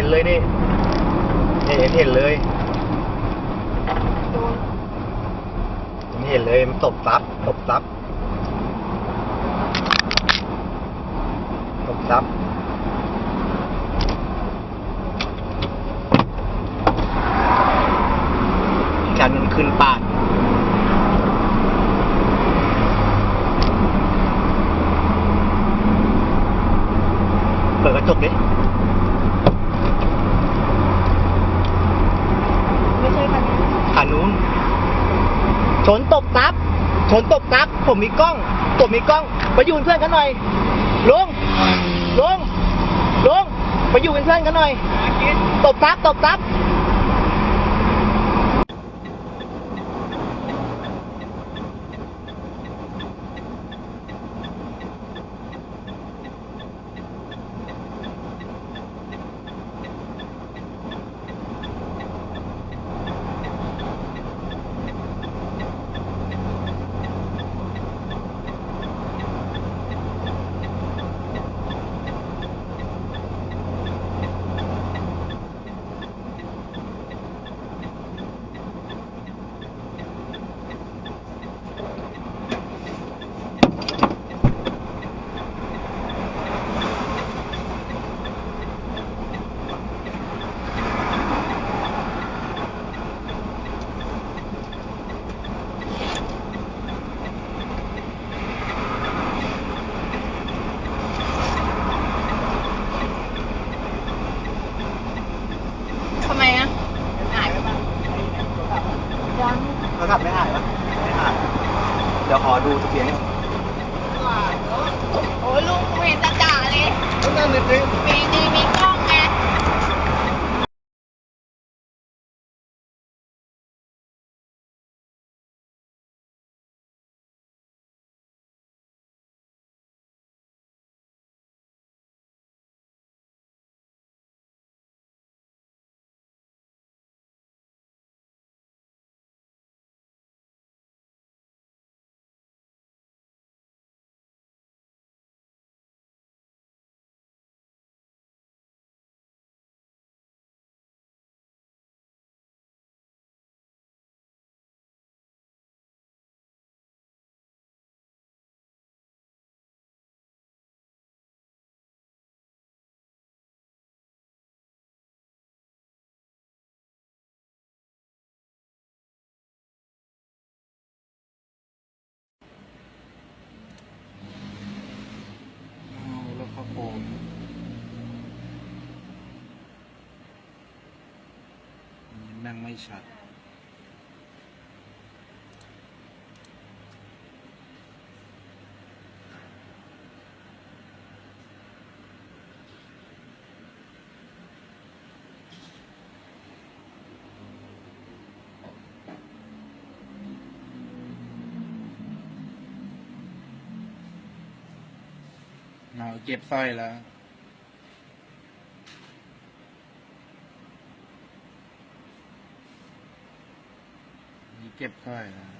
เห็นเห็นเลยนี่เนี่ยเห็นเห็นเลยโดนเห็นเห็นเลยมันตบซับตบซับตบซับอีกคันมันขึ้นปาดเปิดกระจกดิ ไม่ใช่คันนี้ ขานู้น ชนตบซับ ชนตบซับ ผ มีกล้องผมมีกล้อง ไปอยู่เป็นเพื่อนกันหน่อยลุงลุงลุงไปอยู่เป็นเพื่อนกันหน่อย ตบทับตบทับ ทำไมอะหายไปบ้างยัง เราขับไม่ถ่ายปะไม่ถ่าย เดี๋ยวขอดูทะเบียน ไม่ชัดเราเก็บสร้อยแล้ว มี เก็บสร้ล้ว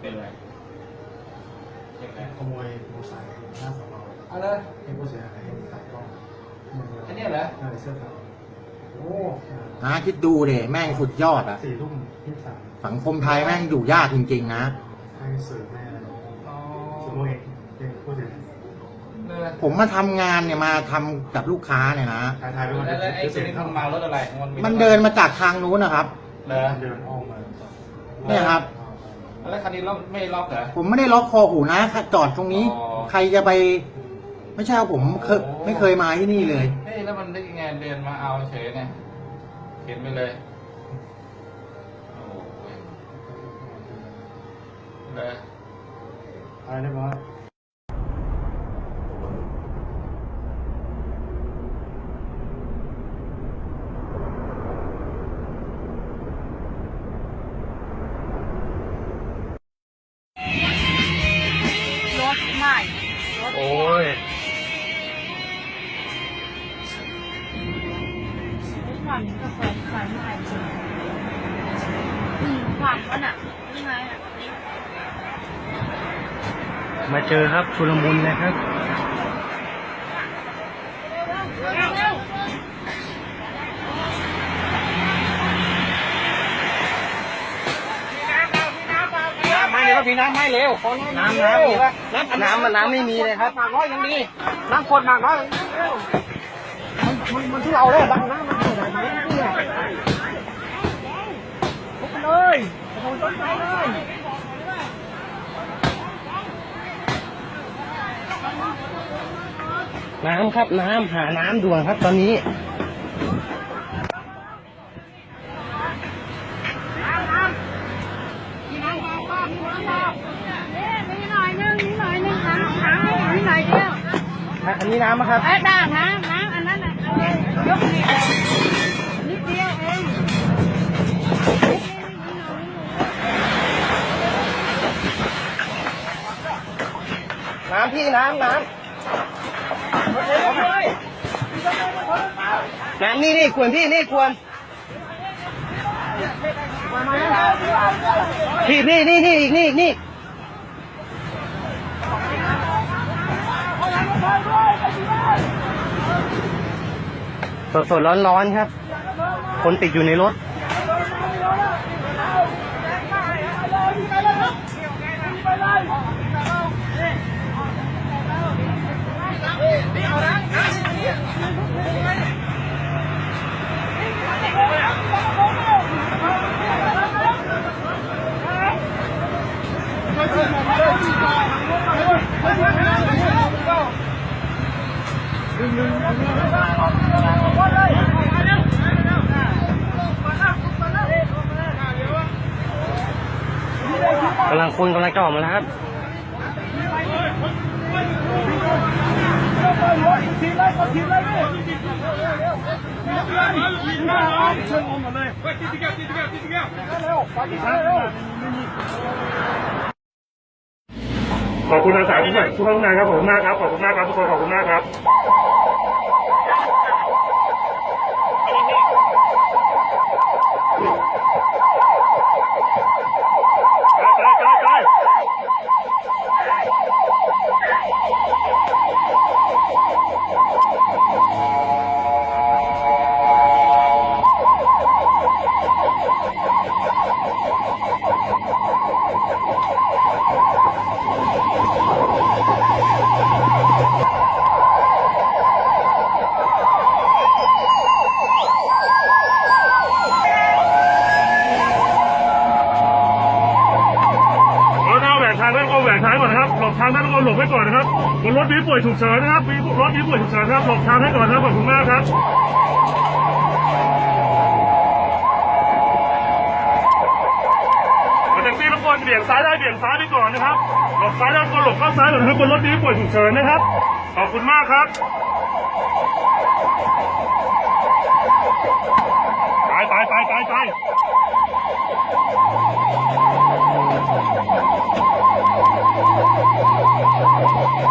เป็นไรเป็นไร ขโมยมอเตอร์ไซค์หน้าสอนอ เอาเลย ให้ผู้เสียหายใส่กล้องอันเนี้ยเหรอใช่เสื้อขาวโอ้นะคิดดูเดแม่งสุดยอดอะสี่ทุ่มยี่สิบสามสังคมไทยแม่งอยู่ยากจริงๆนะ ให้สื่อแม่อะไรอ๋อสมมติเองเป็นผู้เสียหายเลยผมมาทำงานเนี่ยมาทำกับลูกค้าเนี่ยนะ ถ่ายถ่ายไปวันแล้วแล้วไอ้ที่ตัเสีวยนี้เข้ามันมารถอะไรมันมันเดินมาจากทางนู้นนะครับ เหรอเดินอ้อมมาเนี่ยครับเแล้วคันนี้ล็อกไม่ล็อกเหรอ ผมไม่ได้ล็อกคอหูนะจอดตรงนี้ อ๋อ ใครจะไป ไม่ใช่ว่าผมเคยไม่เคยมาที่นี่เลย เฮ้ยแล้วมันได้ยังไงเดินมาเอาเฉยเนี่ยเข็นไปเลยโอ้ยเลยไปเรียบร้อย เจอครับชุลมุนนะครับไม่เลยพี่น้ำไม่เร็วน้ำน้ำมีปะน้ำมันน้ำไม่มีเลยครับหมากน้อยยังดีน้ำขวดหมากน้อยมันมันที่เราเลยดังน้ำมันเท่าไหร่ไม่ได้เนี่ยพบเลยขโมยต้นไม้เลย น้ำครับน้ำหาน้ำด่วนครับตอนนี้นี่หน่อยนึงนี่หน่อยนึงน้ำน้ำนี่หน่อยเดียวอันนี้น้ำนะครับ เอ้ยน้ำน้ำน้ำอันนั้นอะเอาเลยยกนี่นิดเดียวเองนิดเดียวนิดหน่อยนิดหน่อยน้ำพี่น้ำน้ำ น้ำนี่นี่ควรพี่นี่ควรพี่นี่นี่นี่อีกนี่อีกนี่สดสดร้อนร้อนๆครับ คนติดอยู่ในรถ กำลังคนกำลังจะออกมาแล้วครับขอบคุณอาสาทุกท่านทุกท่านครับขอบคุณมากครับ ขอบคุณมากครับทุกคนขอบคุณมากครับ ไปไปไปไปรถหน้าแหวกทางแล้วก็แหวกทางก่อนนะครับหลบทางท่านก็หลบไว้ก่อนนะครับบนรถมีป่วยฉุกเฉินนะครับมีรถมีป่วยฉุกเฉินนะครับหลบทางให้ก่อนนะครับขอบคุณมากครับแท็กซี่รบกวนเบี่ยงซ้ายได้เบี่ยงซ้ายไปก่อนนะครับหลบซ้ายได้ก็หลบเข้าซ้ายก่อนนะครับบนรถนี้ป่วยฉุกเฉินนะครับขอบคุณมากครับไปไปไปไปไป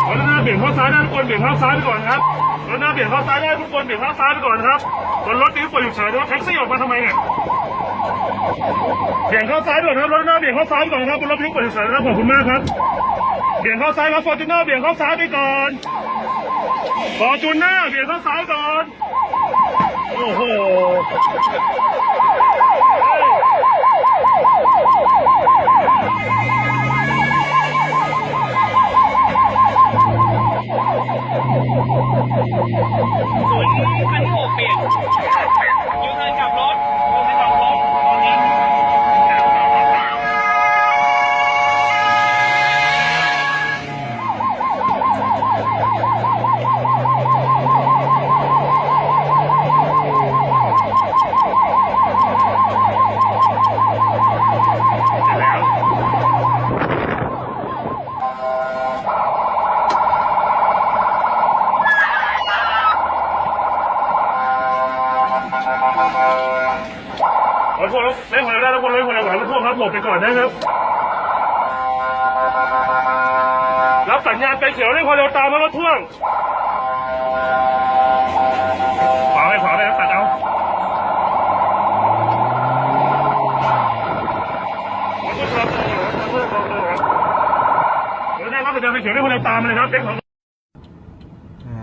รถหน้าเบี่ยงเข้าซ้ายได้ทุก คนเบี่ยงเข้าซ้ายไปก่อนครับรถหน้าเบี่ยงเข้าซ้ายได้ทุกคนเบี่ยงเข้าซ้ายไปก่อนครับบนรถนี้ป่วยฉุกเฉยนะครับแท็กซี่ออกมาทำไมเนี่ยเบี่ยงเข้าซ้ายด่วนครับรถหน้าเบี่ยงเข้าซ้ายก่อนครับบนรถพลิกปฏิเสธครับขอบคุณมากครับเบี่ยงเข้าซ้ายครับฟอร์จูเนอร์เบี่ยงเข้าซ้ายไปก่อนฟอร์จูเนอร์เบี่ยงเข้าซ้ายก่อน อนนะครับ รับสัญญาณไฟเขียวด้วยความเร็วตามมารถพ่วงขวาไปขวาไปครับตัดเอาครับเดี๋ยวได้รับสัญญาณไฟเขียวด้วยความเร็วตามเลยครับเด็กของอ่า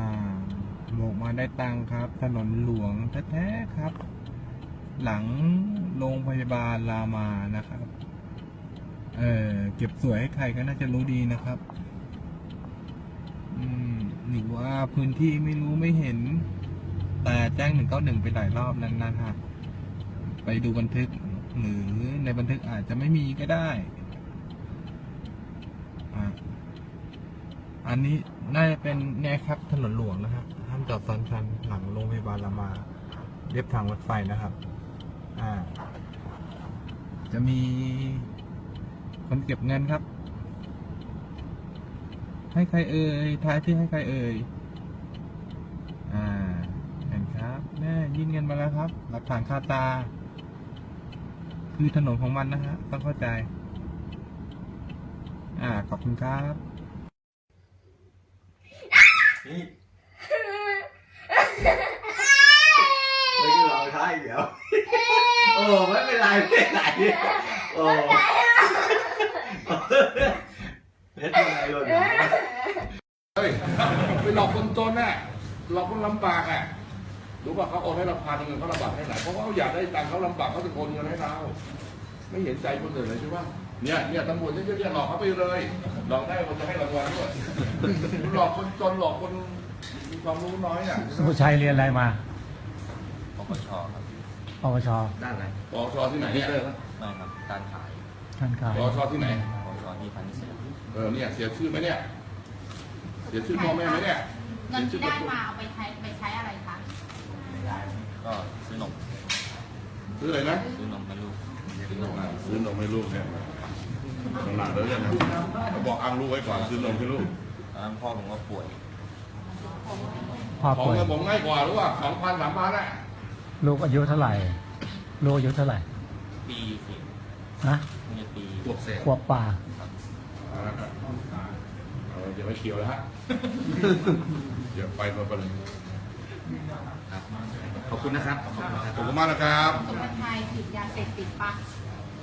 โบกมาได้ตังค์ครับ ถนนหลวงแท้ๆครับ หลังโรงพยาบาลรามานะครับ เออเก็บสวยให้ใครก็น่าจะรู้ดีนะครับ อืมหรือว่าพื้นที่ไม่รู้ไม่เห็น แต่แจ้งหนึ่งเก้าหนึ่งไปหลายรอบแล้วนะฮะไปดูบันทึก หรือในบันทึกอาจจะไม่มีก็ได้อ่าอันนี้น่าจะเป็นเนี่ยครับถนนหลวงนะฮะห้ามจอดซ้อนคันหลังโรงพยาบาลรามาเรียบทางรถไฟนะครับ อ่า จะมี คนเก็บเงินครับ ให้ใครเอ่ยทายที่ให้ใครเอ่ยอ่าเห็นครับแน่ยื่นเงินมาแล้วครับ หลักฐานคาตา คือถนนของมันนะฮะต้องเข้าใจ อ่าขอบคุณครับไม่ใช่เราใช่เดี๋ยว โอ้ไม่เป็นไรไม่เป็นไรโอ้ เพชรเป็นไรหล่นเฮ้ยไปหลอกคนจนน่ะหลอกคนลำบากอะรู้ป่ะเขาโอนให้เราพันเงินเขาลำบากให้ไหนเพราะว่าเขาอยากได้ตังค์เขาลำบากเขาจะโอนเงินให้เรา ไม่เห็นใจคนอื่นเลยใช่ป่ะเนี่ยเนี่ยตำรวจเยอะๆหลอกเขาไปเลย หลอกได้คนจะให้รางวัลด้วยหลอกคนจนหลอกคนมีความรู้น้อยอะสุภชัยเรียนอะไรมาปปชครับปวชด้านไหนปอชที่ไหนเนี่ยไม่ครับการขาย ท่านขายปอชที่ไหนปปชที่พันเสียเออเนี่ยเสียชื่อไหมเนี่ย เสียชื่อพ่อแม่ไหมเนี่ยเงินที่ได้มาเอาไปใช้ไปใช้อะไรคะก็ซื้อนมซื้ออะไรนะซื้อนมให้ลูกซื้อนมซื้อนมให้ลูกเนี่ยหนักแล้วเนี่ยเขาบอกอ้างลูกไว้ก่อนซื้อนมให้ลูกตอนนั้นพ่อผมก็ป่วยพ่อของป่วยเงินผมง่ายกว่าหรือว่าสองพันสามพันอะลูกอายุเท่าไหร่ ลูกอายุเท่าไหร่ ปีสิ นะมีปีขวบเศษขวบป่า เอออย่าไปเขียวแล้วฮะ เดี๋ยวไปมาไปเลยขอบคุณนะครับขอบคุณครับขอบคุณมากนะครับสมชายติดยาเสพติดปะ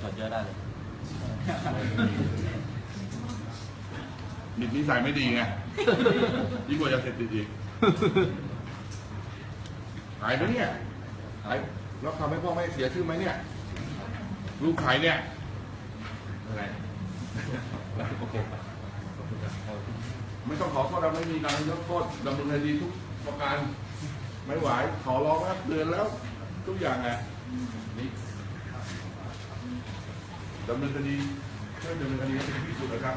จดเยอะได้เลยนิดนิสัยไม่ดีไงยิ่งกว่ายาเสพติดอีกหายไหมเนี่ยหายแล้วทำให้พ่อแม่เสียชื่อไหมเนี่ย ลูกขายเนี่ยอะไรโอเคไม่ต้องขอโทษเราไม่มีการยกโทษดำเนินคดีทุกประการไม่ไหวขอร้องแล้วเตือนแล้ว ทุกอย่างไงนี่ดำเนินคดีช่วยดำเนินคดีให้ถึงที่สุดนะครับ